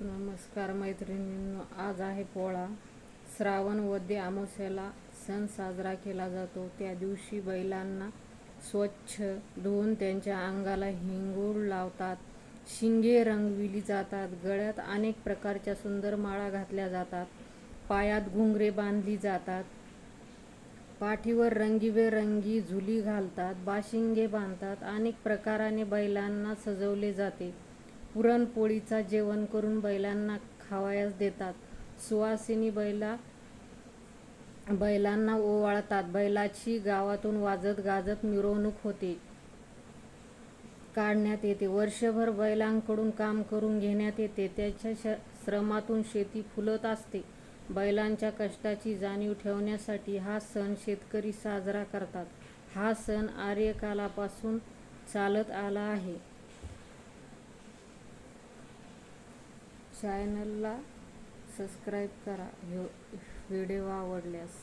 नमस्कार मैत्रिणींनो आज आहे पोळा. श्रावण वद्य अमावस्याला सण साजरा केला जातो. त्या दिवशी बैलांना स्वच्छ धुवून त्यांच्या अंगाला हिंगूळ लावतात. शिंगे रंगविली जातात. गळ्यात अनेक प्रकारच्या सुंदर माळा घातल्या जातात. पायात घुंगरे बांधली जातात. पाठीवर रंगीबेरंगी झुली घालतात. बाशिंगे बांधतात. अनेक प्रकाराने बैलांना सजवले जाते. पुरणपोळीचा जेवण करून बैलांना खावायास देतात. सुवासिनी बैला बैलांना ओवाळतात. बैलाची गावातून वाजत गाजत मिरवणूक होते. काढण्यात येते. वर्षभर बैलांकडून काम करून घेण्यात येते. त्याच्या श श्रमातून शेती फुलत असते. बैलांच्या कष्टाची जाणीव ठेवण्यासाठी हा सण शेतकरी साजरा करतात. हा सण आर्यकालापासून चालत आला आहे. चॅनलला सबस्क्राईब करा. व्हिडिओ आवडल्यास.